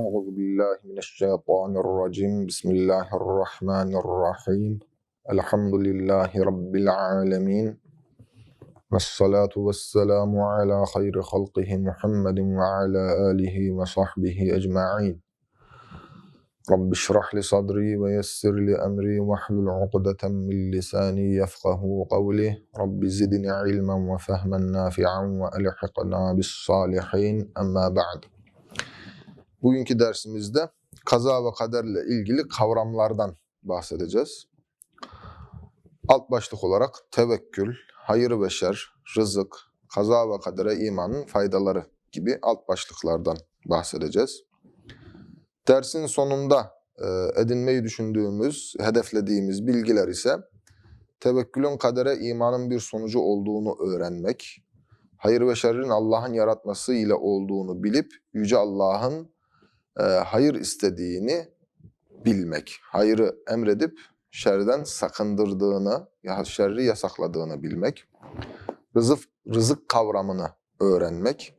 أعوذ بالله من الشيطان الرجيم. بسم الله الرحمن الرحيم. الحمد لله رب العالمين. والصلاة والسلام على خير خلقه محمد وعلى آله وصحبه أجمعين. رب اشرح لي صدري ويسر لي أمري واحلل عقدة من لساني يفقه قولي. رب زدني علما وفهما نافعا وألحقنا بالصالحين. أما بعد. Bugünkü dersimizde kaza ve kaderle ilgili kavramlardan bahsedeceğiz. Alt başlık olarak tevekkül, hayır ve şer, rızık, kaza ve kadere imanın faydaları gibi alt başlıklardan bahsedeceğiz. Dersin sonunda e, edinmeyi düşündüğümüz, hedeflediğimiz bilgiler ise tevekkülün kadere imanın bir sonucu olduğunu öğrenmek, hayır ve şerrin Allah'ın yaratması ile olduğunu bilip Yüce Allah'ın e, hayır istediğini bilmek, hayırı emredip şerden sakındırdığını, ya şerri yasakladığını bilmek, rızık, rızık kavramını öğrenmek,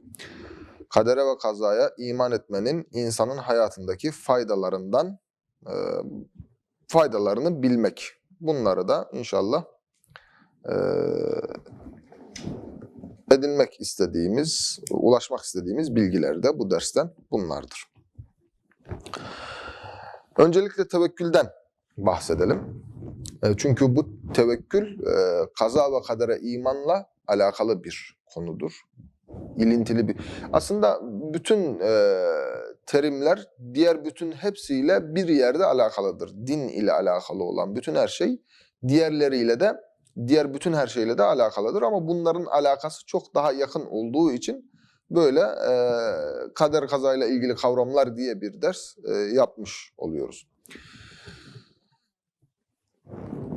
kadere ve kazaya iman etmenin insanın hayatındaki faydalarından e, faydalarını bilmek. Bunları da inşallah e, edinmek istediğimiz, ulaşmak istediğimiz bilgiler de bu dersten bunlardır. Öncelikle tevekkülden bahsedelim. E, Çünkü bu tevekkül e, kaza ve kadere imanla alakalı bir konudur. İlintili bir. Aslında bütün e, terimler diğer bütün hepsiyle bir yerde alakalıdır. Din ile alakalı olan bütün her şey diğerleriyle de diğer bütün her şeyle de alakalıdır ama bunların alakası çok daha yakın olduğu için böyle e, kader kazayla ilgili kavramlar diye bir ders e, yapmış oluyoruz.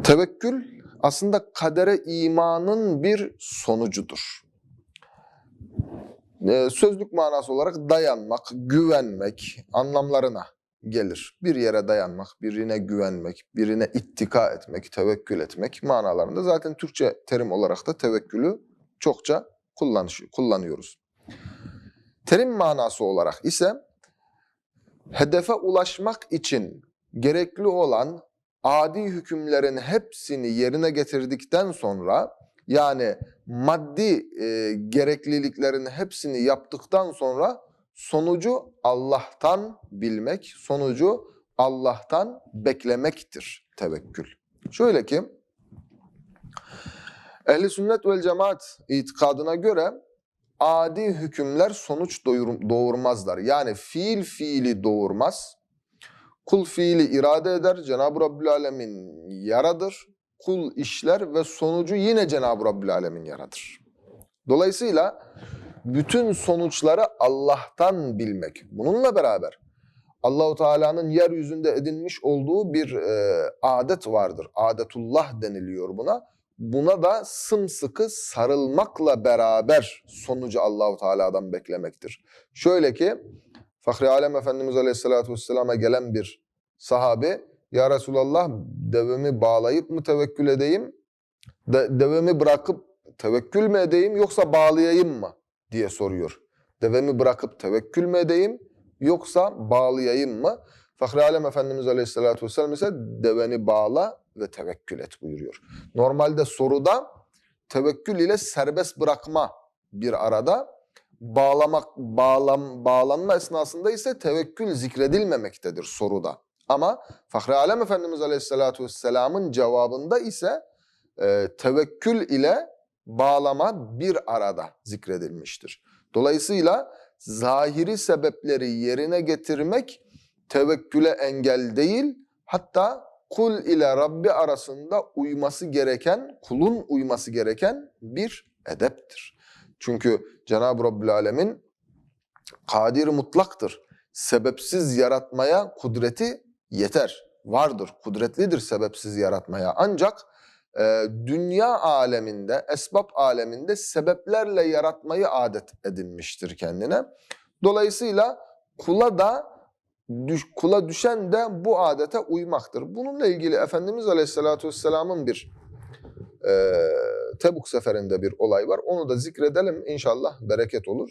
Tevekkül aslında kadere imanın bir sonucudur. E, sözlük manası olarak dayanmak, güvenmek anlamlarına gelir. Bir yere dayanmak, birine güvenmek, birine ittika etmek, tevekkül etmek manalarında zaten Türkçe terim olarak da tevekkülü çokça kullanıyoruz. Terim manası olarak ise hedefe ulaşmak için gerekli olan adi hükümlerin hepsini yerine getirdikten sonra yani maddi e, gerekliliklerin hepsini yaptıktan sonra sonucu Allah'tan bilmek, sonucu Allah'tan beklemektir tevekkül. Şöyle ki ehli sünnet vel cemaat itikadına göre adi hükümler sonuç doğurmazlar. Yani fiil fiili doğurmaz. Kul fiili irade eder, Cenab-ı Rabbül Alemin yaradır. Kul işler ve sonucu yine Cenab-ı Rabbül Alemin yaradır. Dolayısıyla bütün sonuçları Allah'tan bilmek. Bununla beraber Allahu Teala'nın yeryüzünde edinmiş olduğu bir e, adet vardır. Adetullah deniliyor buna. Buna da sımsıkı sarılmakla beraber sonucu Allahu Teala'dan beklemektir. Şöyle ki Fahri Alem Efendimiz Aleyhisselatü Vesselam'a gelen bir sahabi Ya Resulallah devemi bağlayıp mı tevekkül edeyim? De, devemi bırakıp tevekkül mü edeyim yoksa bağlayayım mı? diye soruyor. Devemi bırakıp tevekkül mü edeyim yoksa bağlayayım mı? Fahri Alem Efendimiz Aleyhisselatü Vesselam ise deveni bağla ve tevekkül et buyuruyor. Normalde soruda tevekkül ile serbest bırakma bir arada, bağlamak bağlam bağlanma esnasında ise tevekkül zikredilmemektedir soruda. Ama Fahri Alem Efendimiz Aleyhisselatü Vesselam'ın cevabında ise e, tevekkül ile bağlama bir arada zikredilmiştir. Dolayısıyla zahiri sebepleri yerine getirmek tevekküle engel değil, hatta kul ile Rabbi arasında uyması gereken, kulun uyması gereken bir edeptir. Çünkü Cenab-ı Rabbül Alemin kadir mutlaktır. Sebepsiz yaratmaya kudreti yeter. Vardır, kudretlidir sebepsiz yaratmaya. Ancak e, dünya aleminde, esbab aleminde sebeplerle yaratmayı adet edinmiştir kendine. Dolayısıyla kula da düş, kula düşen de bu adete uymaktır. Bununla ilgili Efendimiz Aleyhisselatü Vesselam'ın bir e, Tebuk seferinde bir olay var. Onu da zikredelim inşallah bereket olur.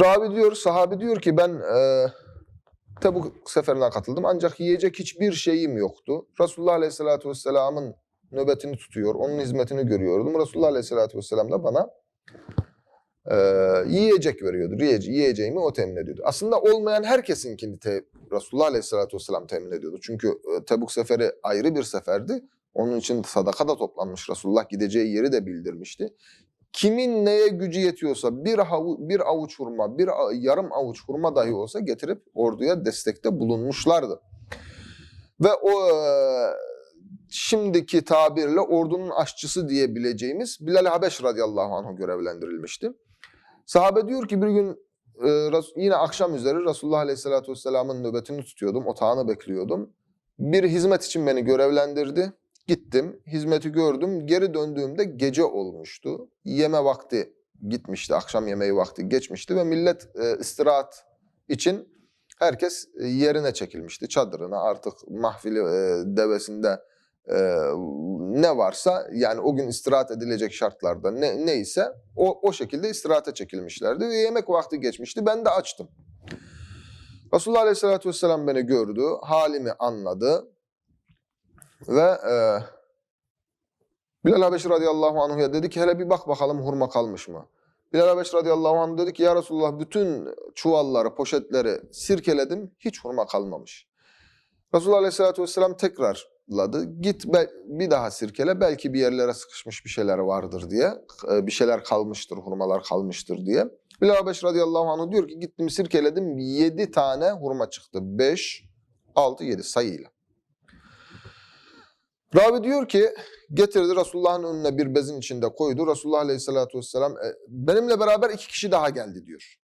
Ravi diyor, sahabi diyor ki ben e, Tebuk seferine katıldım ancak yiyecek hiçbir şeyim yoktu. Resulullah Aleyhisselatü Vesselam'ın nöbetini tutuyor, onun hizmetini görüyordum. Resulullah Aleyhisselatü Vesselam da bana e, yiyecek veriyordu. Yiyece- yiyeceğimi o temin ediyordu. Aslında olmayan herkesinkini te, Resulullah Aleyhisselatü Vesselam temin ediyordu. Çünkü e, Tebuk seferi ayrı bir seferdi. Onun için sadaka da toplanmış. Resulullah gideceği yeri de bildirmişti. Kimin neye gücü yetiyorsa bir, havu, bir avuç hurma, bir yarım avuç hurma dahi olsa getirip orduya destekte bulunmuşlardı. Ve o e, şimdiki tabirle ordunun aşçısı diyebileceğimiz Bilal Habeş radıyallahu anh'a görevlendirilmişti. Sahabe diyor ki bir gün e, yine akşam üzeri Resulullah aleyhissalatü vesselamın nöbetini tutuyordum, otağını bekliyordum. Bir hizmet için beni görevlendirdi. Gittim, hizmeti gördüm. Geri döndüğümde gece olmuştu. Yeme vakti gitmişti, akşam yemeği vakti geçmişti ve millet e, istirahat için herkes e, yerine çekilmişti. Çadırına artık mahfili devesinde e, ne varsa yani o gün istirahat edilecek şartlarda ne, neyse o, o şekilde istirahate çekilmişlerdi ve yemek vakti geçmişti. Ben de açtım. Resulullah Aleyhisselatü Vesselam beni gördü, halimi anladı ve e, Bilal Habeşi radıyallahu anh'a dedi ki hele bir bak bakalım hurma kalmış mı? Bilal Habeşi radıyallahu anh dedi ki ya Resulullah bütün çuvalları, poşetleri sirkeledim hiç hurma kalmamış. Resulullah aleyhissalatü vesselam tekrarladı. Git bir daha sirkele belki bir yerlere sıkışmış bir şeyler vardır diye. e, Bir şeyler kalmıştır, hurmalar kalmıştır diye. Bilal Habeş radıyallahu anh diyor ki gittim sirkeledim yedi tane hurma çıktı. Beş, altı, yedi sayıyla. Ravi diyor ki getirdi Resulullah'ın önüne bir bezin içinde koydu. Resulullah Aleyhisselatü Vesselam "E, benimle beraber iki kişi daha geldi diyor.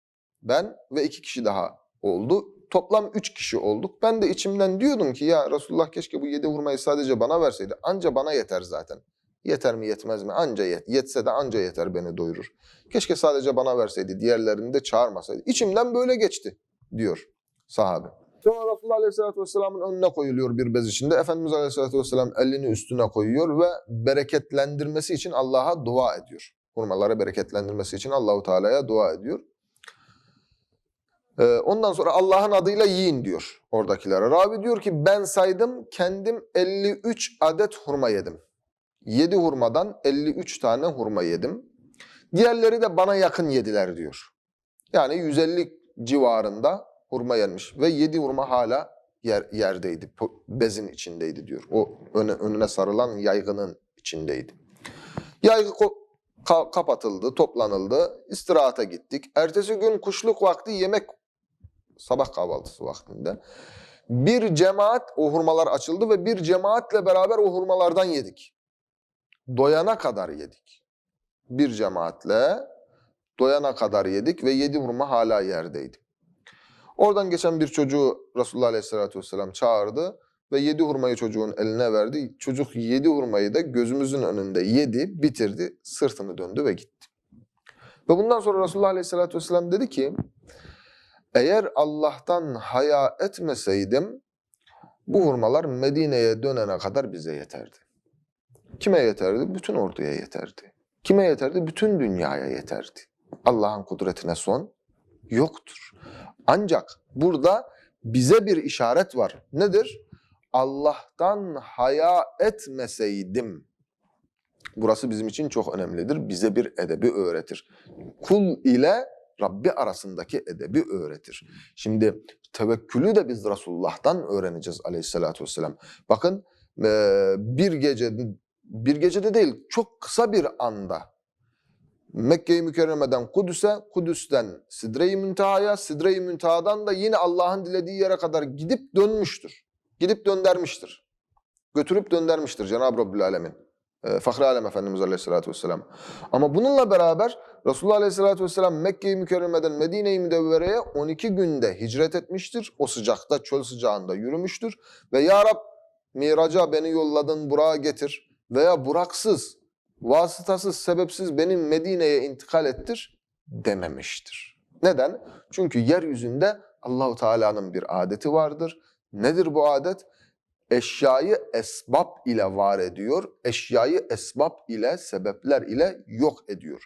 Ben ve iki kişi daha oldu. Toplam üç kişi olduk. Ben de içimden diyordum ki ya Resulullah keşke bu yedi hurmayı sadece bana verseydi. Anca bana yeter zaten. Yeter mi yetmez mi? Anca yet. Yetse de anca yeter beni doyurur. Keşke sadece bana verseydi. Diğerlerini de çağırmasaydı. İçimden böyle geçti diyor sahabe. Sonra Resulullah Aleyhisselatü Vesselam'ın önüne koyuluyor bir bez içinde. Efendimiz Aleyhisselatü Vesselam elini üstüne koyuyor ve bereketlendirmesi için Allah'a dua ediyor. Hurmaları bereketlendirmesi için Allahu Teala'ya dua ediyor. Ee, ondan sonra Allah'ın adıyla yiyin diyor oradakilere. Ravi diyor ki ben saydım kendim 53 adet hurma yedim. 7 hurmadan 53 tane hurma yedim. Diğerleri de bana yakın yediler diyor. Yani 150 civarında hurma yenmiş ve 7 hurma hala yer, yerdeydi. Bezin içindeydi diyor. O öne, önüne sarılan yaygının içindeydi. Yaygı kapatıldı, toplanıldı. istirahata gittik. Ertesi gün kuşluk vakti yemek sabah kahvaltısı vaktinde. Bir cemaat o hurmalar açıldı ve bir cemaatle beraber o hurmalardan yedik. Doyana kadar yedik. Bir cemaatle doyana kadar yedik ve yedi hurma hala yerdeydi. Oradan geçen bir çocuğu Resulullah Aleyhisselatü Vesselam çağırdı ve yedi hurmayı çocuğun eline verdi. Çocuk yedi hurmayı da gözümüzün önünde yedi, bitirdi, sırtını döndü ve gitti. Ve bundan sonra Resulullah Aleyhisselatü Vesselam dedi ki, eğer Allah'tan haya etmeseydim bu hurmalar Medine'ye dönene kadar bize yeterdi. Kime yeterdi? Bütün orduya yeterdi. Kime yeterdi? Bütün dünyaya yeterdi. Allah'ın kudretine son yoktur. Ancak burada bize bir işaret var. Nedir? Allah'tan haya etmeseydim. Burası bizim için çok önemlidir. Bize bir edebi öğretir. Kul ile Rabbi arasındaki edebi öğretir. Şimdi tevekkülü de biz Resulullah'tan öğreneceğiz aleyhissalatü vesselam. Bakın bir gece, bir gecede değil çok kısa bir anda Mekke-i Mükerreme'den Kudüs'e, Kudüs'ten Sidre-i Münteha'ya, Sidre-i Münteha'dan da yine Allah'ın dilediği yere kadar gidip dönmüştür. Gidip döndermiştir. Götürüp döndermiştir Cenab-ı Rabbül Alemin. E, Fahri Alem Efendimiz Aleyhisselatü Vesselam. Ama bununla beraber Resulullah Aleyhisselatü Vesselam Mekke-i Mükerreme'den Medine-i Müdevvere'ye 12 günde hicret etmiştir. O sıcakta, çöl sıcağında yürümüştür. Ve Ya Rab miraca beni yolladın, Burak'a getir. Veya Buraksız, vasıtasız, sebepsiz beni Medine'ye intikal ettir dememiştir. Neden? Çünkü yeryüzünde Allahu Teala'nın bir adeti vardır. Nedir bu adet? Eşyayı esbab ile var ediyor. Eşyayı esbab ile, sebepler ile yok ediyor.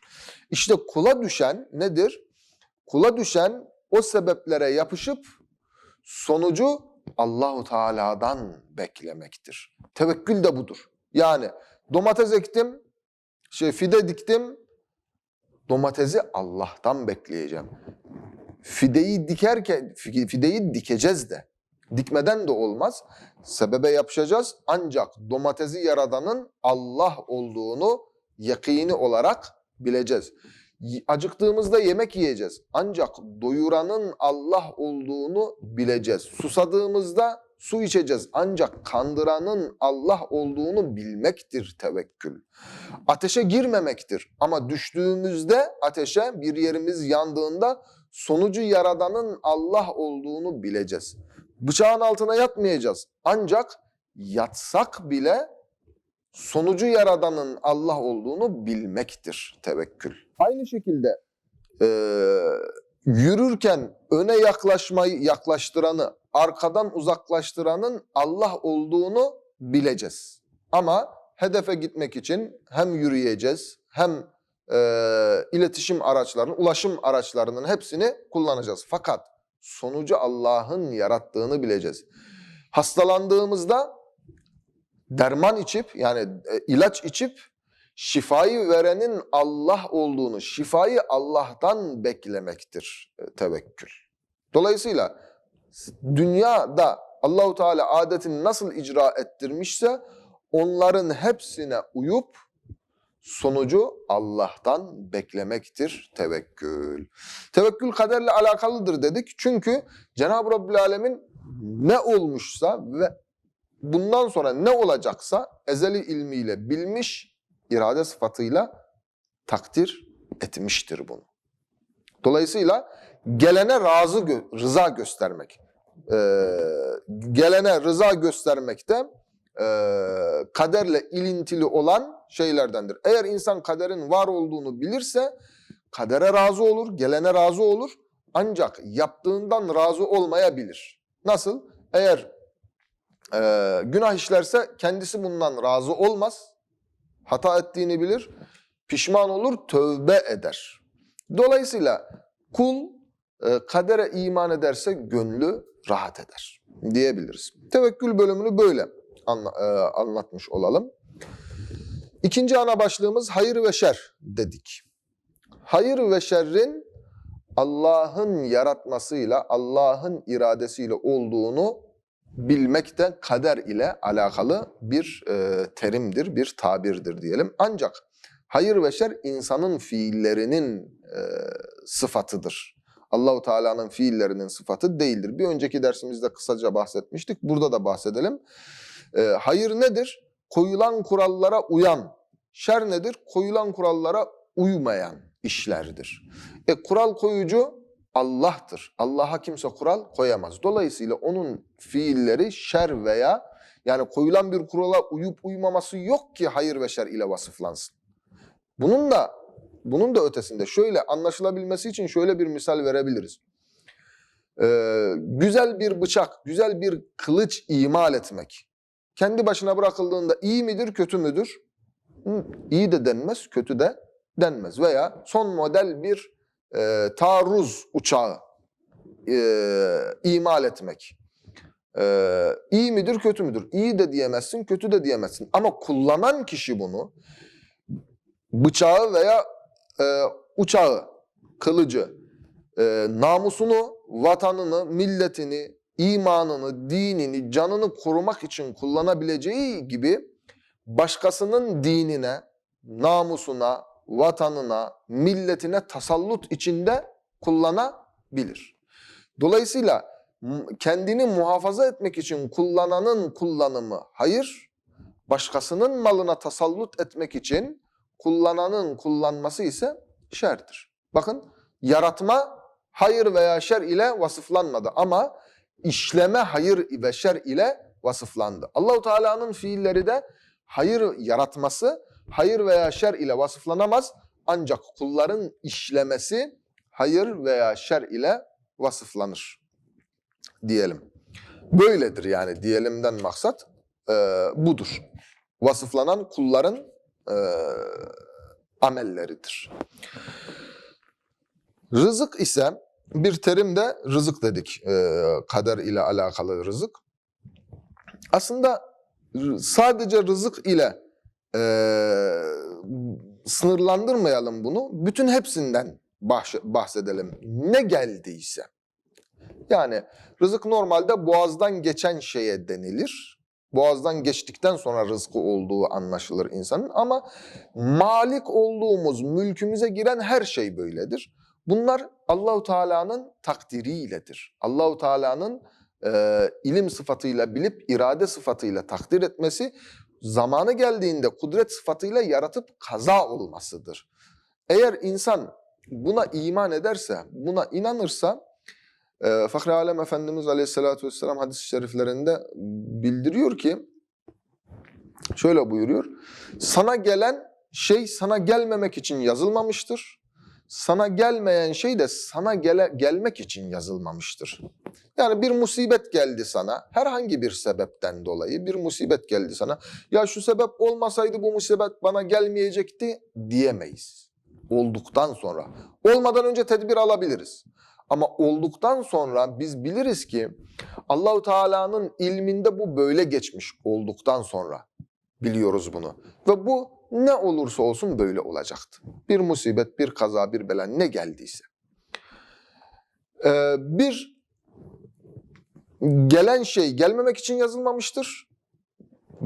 İşte kula düşen nedir? kula düşen o sebeplere yapışıp sonucu Allahu Teala'dan beklemektir. Tevekkül de budur. Yani domates ektim, şey fide diktim, domatesi Allah'tan bekleyeceğim. Fideyi dikerken fi- fideyi dikeceğiz de. Dikmeden de olmaz. Sebebe yapışacağız. Ancak domatesi yaradanın Allah olduğunu yakini olarak bileceğiz. Acıktığımızda yemek yiyeceğiz. Ancak doyuranın Allah olduğunu bileceğiz. Susadığımızda su içeceğiz. Ancak kandıranın Allah olduğunu bilmektir tevekkül. Ateşe girmemektir. Ama düştüğümüzde ateşe bir yerimiz yandığında sonucu yaradanın Allah olduğunu bileceğiz. Bıçağın altına yatmayacağız. Ancak yatsak bile sonucu yaradanın Allah olduğunu bilmektir tevekkül. Aynı şekilde eee, yürürken öne yaklaşmayı yaklaştıranı, arkadan uzaklaştıranın Allah olduğunu bileceğiz. Ama hedefe gitmek için hem yürüyeceğiz hem eee, iletişim araçlarının, ulaşım araçlarının hepsini kullanacağız. Fakat sonucu Allah'ın yarattığını bileceğiz. Hastalandığımızda derman içip yani e, ilaç içip şifayı verenin Allah olduğunu, şifayı Allah'tan beklemektir e, tevekkül. Dolayısıyla dünyada Allahu Teala adetini nasıl icra ettirmişse onların hepsine uyup sonucu Allah'tan beklemektir tevekkül. Tevekkül kaderle alakalıdır dedik. Çünkü Cenab-ı Rabbül Alemin ne olmuşsa ve bundan sonra ne olacaksa ezeli ilmiyle bilmiş, irade sıfatıyla takdir etmiştir bunu. Dolayısıyla gelene razı rıza göstermek, ee, gelene rıza göstermek de ee, kaderle ilintili olan şeylerdendir. Eğer insan kaderin var olduğunu bilirse kadere razı olur, gelene razı olur. Ancak yaptığından razı olmayabilir. Nasıl? Eğer ee, günah işlerse kendisi bundan razı olmaz. Hata ettiğini bilir. Pişman olur, tövbe eder. Dolayısıyla kul e, kadere iman ederse gönlü rahat eder diyebiliriz. Tevekkül bölümünü böyle anla- e, anlatmış olalım. İkinci ana başlığımız hayır ve şer dedik. Hayır ve şerrin Allah'ın yaratmasıyla, Allah'ın iradesiyle olduğunu bilmek de kader ile alakalı bir e, terimdir, bir tabirdir diyelim. Ancak hayır ve şer insanın fiillerinin e, sıfatıdır. Allahu Teala'nın fiillerinin sıfatı değildir. Bir önceki dersimizde kısaca bahsetmiştik. Burada da bahsedelim. E, hayır nedir? Koyulan kurallara uyan. Şer nedir? Koyulan kurallara uymayan işlerdir. E, kural koyucu Allah'tır. Allah'a kimse kural koyamaz. Dolayısıyla onun fiilleri şer veya yani koyulan bir kurala uyup uymaması yok ki hayır ve şer ile vasıflansın. Bunun da bunun da ötesinde şöyle anlaşılabilmesi için şöyle bir misal verebiliriz. Ee, güzel bir bıçak, güzel bir kılıç imal etmek. Kendi başına bırakıldığında iyi midir, kötü müdür? İyi de denmez, kötü de denmez. Veya son model bir e, taarruz uçağı e, imal etmek. E, iyi midir, kötü müdür? İyi de diyemezsin, kötü de diyemezsin. Ama kullanan kişi bunu bıçağı veya e, uçağı, kılıcı, e, namusunu, vatanını, milletini, imanını, dinini, canını korumak için kullanabileceği gibi başkasının dinine, namusuna, vatanına, milletine tasallut içinde kullanabilir. Dolayısıyla kendini muhafaza etmek için kullananın kullanımı hayır, başkasının malına tasallut etmek için kullananın kullanması ise şerdir. Bakın yaratma hayır veya şer ile vasıflanmadı ama işleme hayır ve şer ile vasıflandı. Allahu Teala'nın fiilleri de hayır yaratması hayır veya şer ile vasıflanamaz ancak kulların işlemesi hayır veya şer ile vasıflanır diyelim. Böyledir yani diyelimden maksat e, budur. Vasıflanan kulların e, amelleridir. Rızık ise bir terim de rızık dedik. Ee, kader ile alakalı rızık. Aslında sadece rızık ile ee, sınırlandırmayalım bunu. Bütün hepsinden bahş- bahsedelim. Ne geldiyse. Yani rızık normalde boğazdan geçen şeye denilir. Boğazdan geçtikten sonra rızkı olduğu anlaşılır insanın ama malik olduğumuz mülkümüze giren her şey böyledir. Bunlar Allahu Teala'nın takdiriyledir. Allahu Teala'nın e, ilim sıfatıyla bilip irade sıfatıyla takdir etmesi, zamanı geldiğinde kudret sıfatıyla yaratıp kaza olmasıdır. Eğer insan buna iman ederse, buna inanırsa, e, Fahri Alem Efendimiz Aleyhisselatü Vesselam hadis-i şeriflerinde bildiriyor ki, şöyle buyuruyor, sana gelen şey sana gelmemek için yazılmamıştır. Sana gelmeyen şey de sana gele, gelmek için yazılmamıştır. Yani bir musibet geldi sana, herhangi bir sebepten dolayı bir musibet geldi sana. Ya şu sebep olmasaydı bu musibet bana gelmeyecekti diyemeyiz. Olduktan sonra. Olmadan önce tedbir alabiliriz. Ama olduktan sonra biz biliriz ki Allahu Teala'nın ilminde bu böyle geçmiş olduktan sonra biliyoruz bunu. Ve bu ne olursa olsun böyle olacaktı. Bir musibet, bir kaza, bir bela ne geldiyse. Ee, bir gelen şey gelmemek için yazılmamıştır.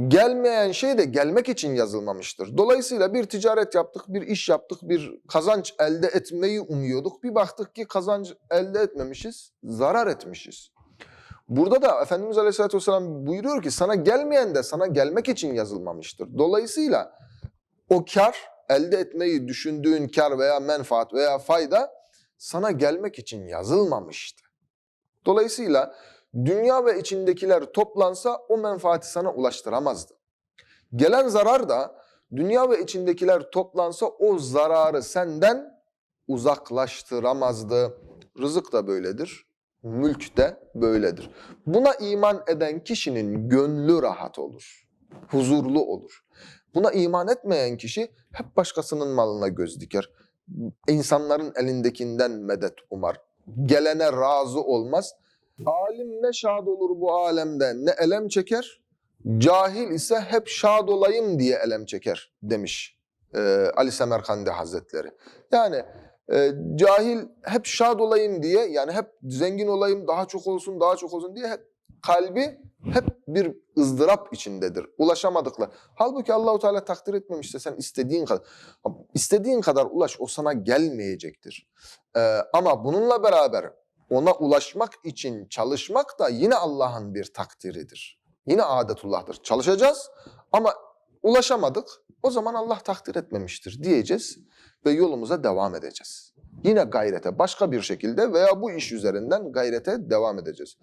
Gelmeyen şey de gelmek için yazılmamıştır. Dolayısıyla bir ticaret yaptık, bir iş yaptık, bir kazanç elde etmeyi umuyorduk. Bir baktık ki kazanç elde etmemişiz, zarar etmişiz. Burada da Efendimiz Aleyhisselatü Vesselam buyuruyor ki sana gelmeyen de sana gelmek için yazılmamıştır. Dolayısıyla o kar, elde etmeyi düşündüğün kar veya menfaat veya fayda sana gelmek için yazılmamıştı. Dolayısıyla dünya ve içindekiler toplansa o menfaati sana ulaştıramazdı. Gelen zarar da dünya ve içindekiler toplansa o zararı senden uzaklaştıramazdı. Rızık da böyledir, mülk de böyledir. Buna iman eden kişinin gönlü rahat olur, huzurlu olur. Buna iman etmeyen kişi hep başkasının malına göz diker. İnsanların elindekinden medet umar. Gelene razı olmaz. Alim ne şad olur bu alemde ne elem çeker. Cahil ise hep şad olayım diye elem çeker demiş e, Ali Semerkandi Hazretleri. Yani e, cahil hep şad olayım diye yani hep zengin olayım daha çok olsun daha çok olsun diye hep kalbi hep bir ızdırap içindedir. Ulaşamadıkla. Halbuki Allahu Teala takdir etmemişse sen istediğin kadar istediğin kadar ulaş o sana gelmeyecektir. Ee, ama bununla beraber ona ulaşmak için çalışmak da yine Allah'ın bir takdiridir. Yine adetullah'tır. Çalışacağız ama ulaşamadık. O zaman Allah takdir etmemiştir diyeceğiz ve yolumuza devam edeceğiz. Yine gayrete başka bir şekilde veya bu iş üzerinden gayrete devam edeceğiz.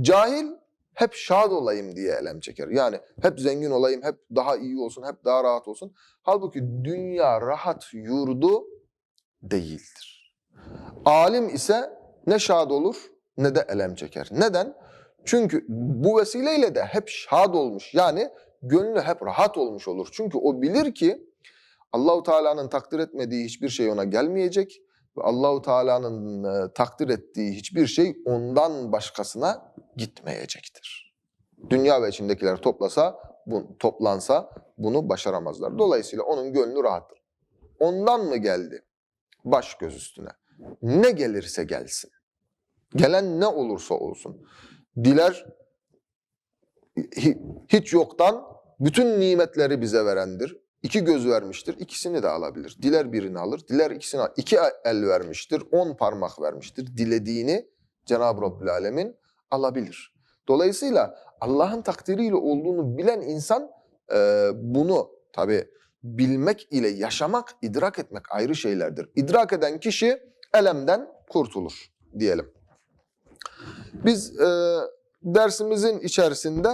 Cahil hep şad olayım diye elem çeker. Yani hep zengin olayım, hep daha iyi olsun, hep daha rahat olsun. Halbuki dünya rahat yurdu değildir. Alim ise ne şad olur ne de elem çeker. Neden? Çünkü bu vesileyle de hep şad olmuş. Yani gönlü hep rahat olmuş olur. Çünkü o bilir ki Allahu Teala'nın takdir etmediği hiçbir şey ona gelmeyecek Allahu Teala'nın e, takdir ettiği hiçbir şey ondan başkasına gitmeyecektir. Dünya ve içindekiler toplasa, bu, toplansa bunu başaramazlar. Dolayısıyla onun gönlü rahattır. Ondan mı geldi? Baş göz üstüne. Ne gelirse gelsin. Gelen ne olursa olsun. Diler hi- hiç yoktan bütün nimetleri bize verendir. İki göz vermiştir, ikisini de alabilir. Diler birini alır, diler ikisini alır. İki el vermiştir, on parmak vermiştir. Dilediğini Cenab-ı Rabbül Alemin alabilir. Dolayısıyla Allah'ın takdiriyle olduğunu bilen insan e, bunu tabi bilmek ile yaşamak, idrak etmek ayrı şeylerdir. İdrak eden kişi elemden kurtulur diyelim. Biz e, dersimizin içerisinde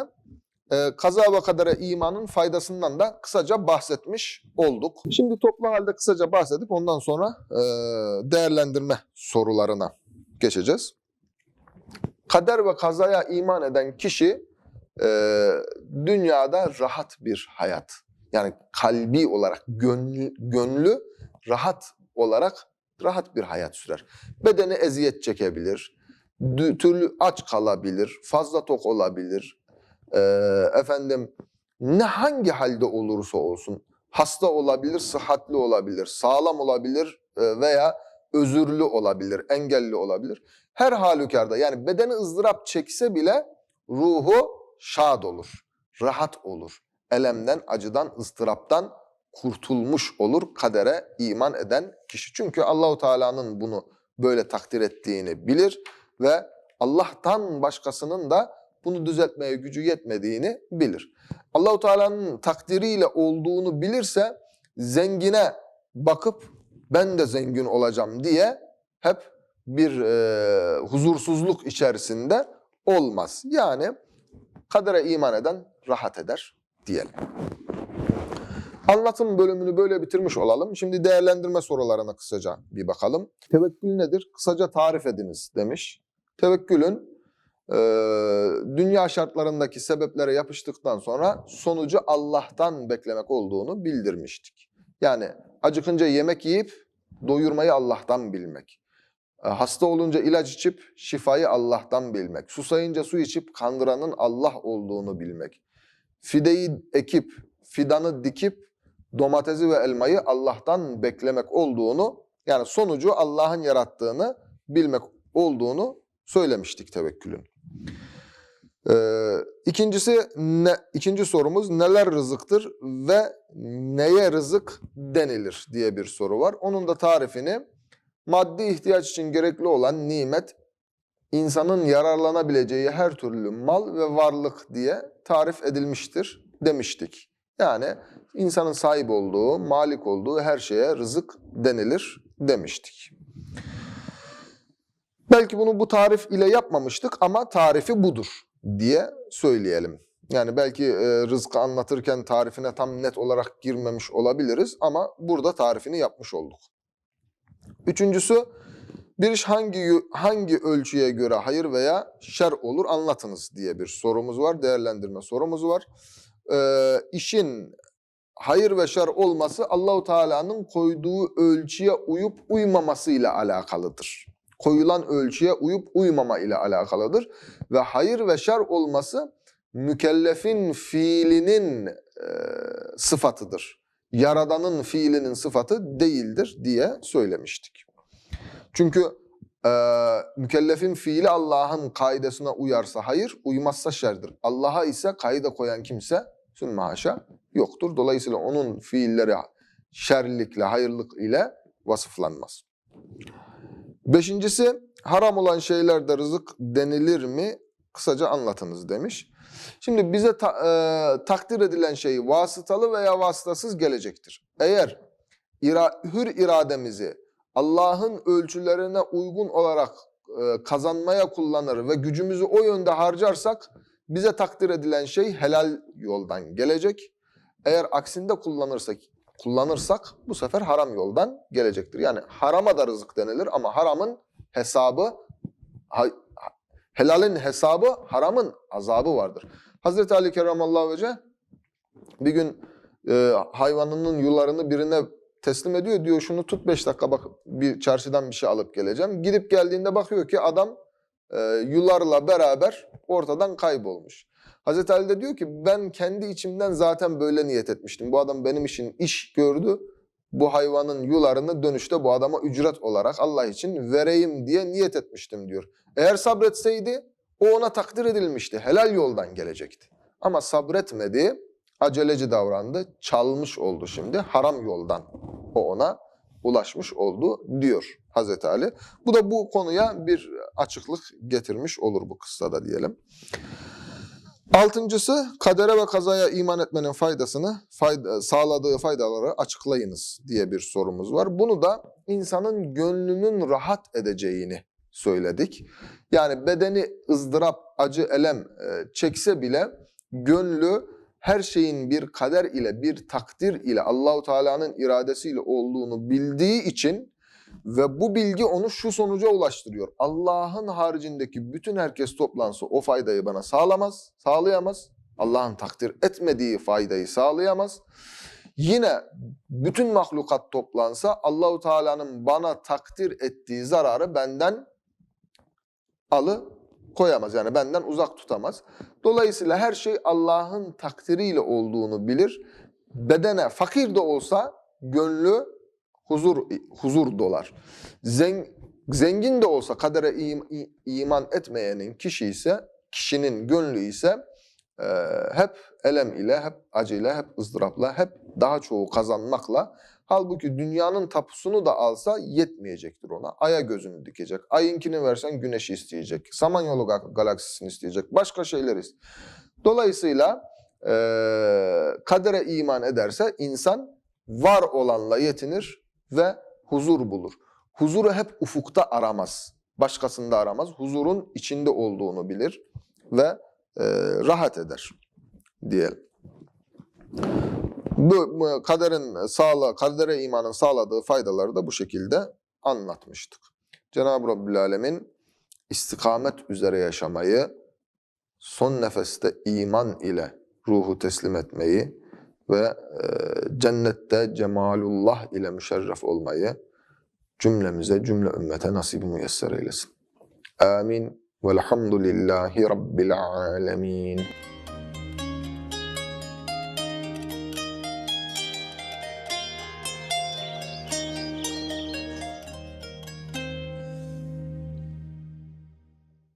e, kaza ve kadere imanın faydasından da kısaca bahsetmiş olduk. Şimdi toplu halde kısaca bahsedip ondan sonra e, değerlendirme sorularına geçeceğiz. Kader ve kazaya iman eden kişi e, dünyada rahat bir hayat, yani kalbi olarak gönlü, rahat olarak rahat bir hayat sürer. Bedeni eziyet çekebilir, türlü aç kalabilir, fazla tok olabilir. Ee, efendim ne hangi halde olursa olsun hasta olabilir, sıhhatli olabilir, sağlam olabilir e, veya özürlü olabilir, engelli olabilir. Her halükarda yani bedeni ızdırap çekse bile ruhu şad olur, rahat olur. Elemden, acıdan, ıstıraptan kurtulmuş olur kadere iman eden kişi. Çünkü Allahu Teala'nın bunu böyle takdir ettiğini bilir ve Allah'tan başkasının da bunu düzeltmeye gücü yetmediğini bilir. Allahu Teala'nın takdiriyle olduğunu bilirse zengine bakıp ben de zengin olacağım diye hep bir e, huzursuzluk içerisinde olmaz. Yani kadere iman eden rahat eder diyelim. Anlatım bölümünü böyle bitirmiş olalım. Şimdi değerlendirme sorularına kısaca bir bakalım. Tevekkül nedir? Kısaca tarif ediniz demiş. Tevekkülün e, dünya şartlarındaki sebeplere yapıştıktan sonra sonucu Allah'tan beklemek olduğunu bildirmiştik. Yani acıkınca yemek yiyip doyurmayı Allah'tan bilmek. E, Hasta olunca ilaç içip şifayı Allah'tan bilmek. Susayınca su içip kandıranın Allah olduğunu bilmek. Fideyi ekip, fidanı dikip domatesi ve elmayı Allah'tan beklemek olduğunu yani sonucu Allah'ın yarattığını bilmek olduğunu söylemiştik tevekkülün. Ee, ikincisi ne, ikinci sorumuz neler rızıktır ve neye rızık denilir diye bir soru var. Onun da tarifini maddi ihtiyaç için gerekli olan nimet, insanın yararlanabileceği her türlü mal ve varlık diye tarif edilmiştir demiştik. Yani insanın sahip olduğu, malik olduğu her şeye rızık denilir demiştik. Belki bunu bu tarif ile yapmamıştık ama tarifi budur diye söyleyelim. Yani belki e, rızkı anlatırken tarifine tam net olarak girmemiş olabiliriz ama burada tarifini yapmış olduk. Üçüncüsü bir iş hangi hangi ölçüye göre hayır veya şer olur anlatınız diye bir sorumuz var. Değerlendirme sorumuz var. Ee, işin hayır ve şer olması Allahu Teala'nın koyduğu ölçüye uyup uymamasıyla alakalıdır. Koyulan ölçüye uyup uymama ile alakalıdır ve hayır ve şer olması mükellefin fiilinin e, sıfatıdır. Yaradanın fiilinin sıfatı değildir diye söylemiştik. Çünkü e, mükellefin fiili Allah'ın kaidesine uyarsa hayır, uymazsa şerdir. Allah'a ise kaide koyan kimse sümme haşa yoktur. Dolayısıyla onun fiilleri şerlikle, hayırlık ile vasıflanmaz. Beşincisi, haram olan şeylerde rızık denilir mi? Kısaca anlatınız demiş. Şimdi bize ta, e, takdir edilen şey vasıtalı veya vasıtasız gelecektir. Eğer ira, hür irademizi Allah'ın ölçülerine uygun olarak e, kazanmaya kullanır ve gücümüzü o yönde harcarsak bize takdir edilen şey helal yoldan gelecek. Eğer aksinde kullanırsak kullanırsak bu sefer haram yoldan gelecektir. Yani harama da rızık denilir ama haramın hesabı helalin hesabı haramın azabı vardır. Hazreti Ali Kerramallahu Vece bir gün e, hayvanının yularını birine teslim ediyor. Diyor şunu tut 5 dakika bak bir çarşıdan bir şey alıp geleceğim. Gidip geldiğinde bakıyor ki adam e, yularla beraber ortadan kaybolmuş. Hazreti Ali de diyor ki ben kendi içimden zaten böyle niyet etmiştim. Bu adam benim için iş gördü. Bu hayvanın yularını dönüşte bu adama ücret olarak Allah için vereyim diye niyet etmiştim diyor. Eğer sabretseydi o ona takdir edilmişti. Helal yoldan gelecekti. Ama sabretmedi, aceleci davrandı, çalmış oldu şimdi. Haram yoldan o ona ulaşmış oldu diyor Hazreti Ali. Bu da bu konuya bir açıklık getirmiş olur bu kıssada diyelim. Altıncısı kadere ve kazaya iman etmenin faydasını, fayda, sağladığı faydaları açıklayınız diye bir sorumuz var. Bunu da insanın gönlünün rahat edeceğini söyledik. Yani bedeni ızdırap, acı, elem e, çekse bile gönlü her şeyin bir kader ile, bir takdir ile Allahu Teala'nın iradesiyle olduğunu bildiği için ve bu bilgi onu şu sonuca ulaştırıyor. Allah'ın haricindeki bütün herkes toplansa o faydayı bana sağlamaz, sağlayamaz. Allah'ın takdir etmediği faydayı sağlayamaz. Yine bütün mahlukat toplansa Allahu Teala'nın bana takdir ettiği zararı benden alı koyamaz. Yani benden uzak tutamaz. Dolayısıyla her şey Allah'ın takdiriyle olduğunu bilir. Bedene fakir de olsa gönlü huzur huzur dolar. Zen, zengin de olsa kadere im- iman etmeyenin kişi ise kişinin gönlü ise e, hep elem ile, hep acıyla, hep ızdırapla, hep daha çoğu kazanmakla halbuki dünyanın tapusunu da alsa yetmeyecektir ona. Aya gözünü dikecek. Ayınkini versen güneşi isteyecek. Samanyolu ga- galaksisini isteyecek. Başka şeyler isteyecek. Dolayısıyla e, kadere iman ederse insan var olanla yetinir ve huzur bulur. Huzuru hep ufukta aramaz. Başkasında aramaz. Huzurun içinde olduğunu bilir ve e, rahat eder diyelim. Bu, kaderin sağla, kadere imanın sağladığı faydaları da bu şekilde anlatmıştık. Cenab-ı Rabbül Alemin istikamet üzere yaşamayı, son nefeste iman ile ruhu teslim etmeyi ve e, cennette cemalullah ile müşerref olmayı cümlemize, cümle ümmete nasip müyesser eylesin. Amin. Velhamdülillahi Rabbil alemin.